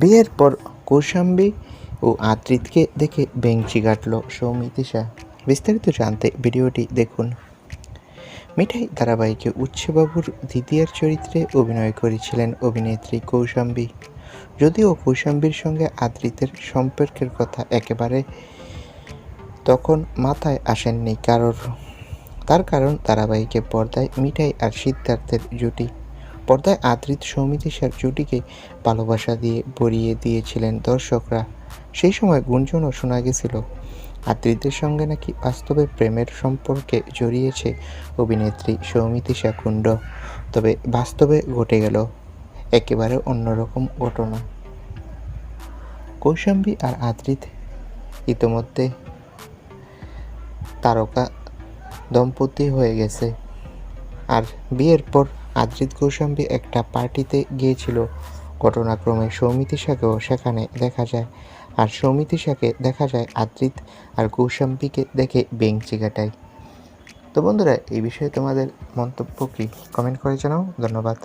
বিয়ের পর কৌশাম্বী ও আদ্রিতকে দেখে বেঞ্চি কাটল সৌমিতিশা বিস্তারিত জানতে ভিডিওটি দেখুন। মিঠাই ধারাবাহিকে উচ্ছেবাবুর দ্বিতীয়ার চরিত্রে অভিনয় করেছিলেন অভিনেত্রী কৌশাম্বী। যদিও কৌশাম্বীর সঙ্গে আদ্রিতের সম্পর্কের কথা একেবারে তখন মাথায় আসেননি কারোর। তার কারণ ধারাবাহিকে পর্দায় মিঠাই আর সিদ্ধার্থের জুটি। পর্দায় আদ্রিত সৌমিতিশার জুটিকে ভালোবাসা দিয়ে ভরিয়ে দিয়েছিলেন দর্শকরা। সেই সময় গুঞ্জনও শোনা গেছিল। আদ্রিতের সঙ্গে নাকি বাস্তবে প্রেমের সম্পর্কে জড়িয়েছে অভিনেত্রী সৌমিতিশা কুণ্ড তবে বাস্তবে ঘটে গেল একেবারে অন্যরকম ঘটনা। কৌশাম্বী আর আদ্রিত ইতোমধ্যে তারকা দম্পতি হয়ে গেছে। আর বিয়ের পর আদ্রিত গোস্বামী একটা পার্টিতে গিয়েছিল। ঘটনাক্রমে সৌমিতিশাকেও সেখানে দেখা যায়। আর সৌমিতিশাকে দেখা যায় আদ্রিত আর কৌশাম্বীকে দেখে বেঞ্চি কাটায় তো বন্ধুরা, এই বিষয়ে তোমাদের মন্তব্য কি? কমেন্ট করে জানাও। ধন্যবাদ।